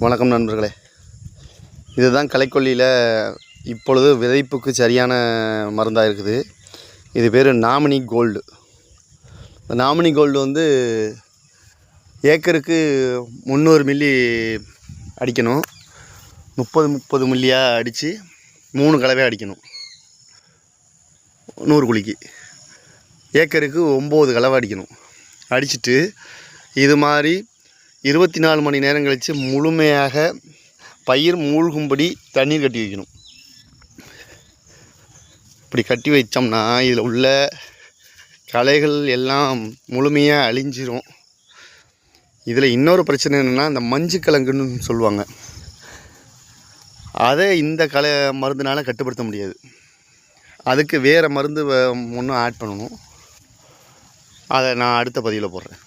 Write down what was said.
வணக்கம் நண்பர்களே. இதுதான் களைக்கொல்லியில் இப்பொழுது விதைப்புக்கு சரியான மருந்தாக இருக்குது. இது பேர் நாமினி கோல்டு. இந்த நாமினி கோல்டு வந்து ஏக்கருக்கு முந்நூறு மில்லி அடிக்கணும். முப்பது முப்பது மில்லியாக அடித்து மூணு கலவை அடிக்கணும். நூறு குழிக்கு. ஏக்கருக்கு ஒம்பது கலவை அடிக்கணும். அடிச்சுட்டு இது மாதிரி இருபத்தி நாலு மணி நேரம் கழித்து முழுமையாக பயிர் மூழ்கும்படி தண்ணீர் கட்டி வைக்கணும். இப்படி கட்டி வைச்சோம்னா இதில் உள்ள களைகள் எல்லாம் முழுமையாக அழிஞ்சிரும். இதில் இன்னொரு பிரச்சனை என்னென்னா இந்த மஞ்சு கிழங்குன்னு சொல்லுவாங்க. அதை இந்த களை மருந்துனால் கட்டுப்படுத்த முடியாது. அதுக்கு வேறு மருந்து ஒன்றும் ஆட் பண்ணணும். அதை நான் அடுத்த பதிவில் போடுறேன்.